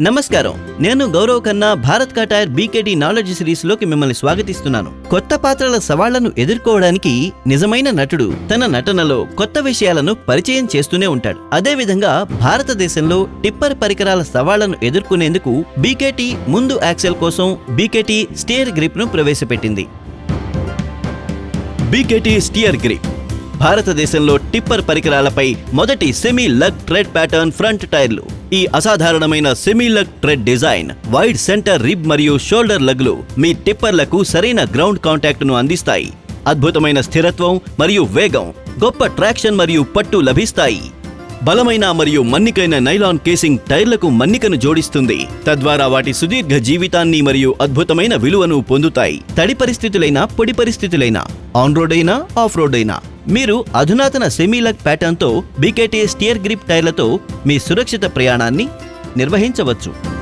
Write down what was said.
నమస్కారం. నేను గౌరవ్ ఖన్నా భారత్ కా టైర్ బీకేటీ నాలెడ్జ్ సిరీస్లోకి మిమ్మల్ని స్వాగతిస్తున్నాను. కొత్త పాత్రల సవాళ్ళను ఎదుర్కోవడానికి నిజమైన నటుడు తన నటనలో కొత్త విషయాలను పరిచయం చేస్తూనే ఉంటాడు. అదేవిధంగా భారతదేశంలో టిప్పర్ పరికరాల సవాళ్ళను ఎదుర్కొనేందుకు బీకేటీ ముందు యాక్సెల్ కోసం బీకేటీ స్టీర్ గ్రిప్ను ప్రవేశపెట్టింది. బీకేటీ స్టియర్ గ్రిప్ భారతదేశంలో టిప్పర్ పరికరాలపై మొదటి semi lug tread pattern front టైర్లు. ఈ అసాధారణమైన semi lug tread design wide centre rib మరియు షోల్డర్ లగ్లు మీ టిప్పర్లకు సరైన గ్రౌండ్ కాంటాక్ట్ను అందిస్తాయి. అద్భుతమైన స్థిరత్వం మరియు వేగం గొప్ప ట్రాక్షన్ మరియు పట్టు లభిస్తాయి. బలమైన మరియు మన్నికైన నైలాన్ కేసింగ్ టైర్లకు మన్నికను జోడిస్తుంది. తద్వారా వాటి సుదీర్ఘ జీవితాన్ని మరియు అద్భుతమైన విలువను పొందుతాయి. తడి పరిస్థితులైనా పొడి పరిస్థితులైనా ఆన్ రోడ్ అయినా ఆఫ్ రోడ్ అయినా. మీరు అధునాతన సెమీలక్ ప్యాటర్న్తో బీకేటీ స్టియర్ గ్రిప్ టైర్లతో మీ సురక్షిత ప్రయాణాన్ని నిర్వహించవచ్చు.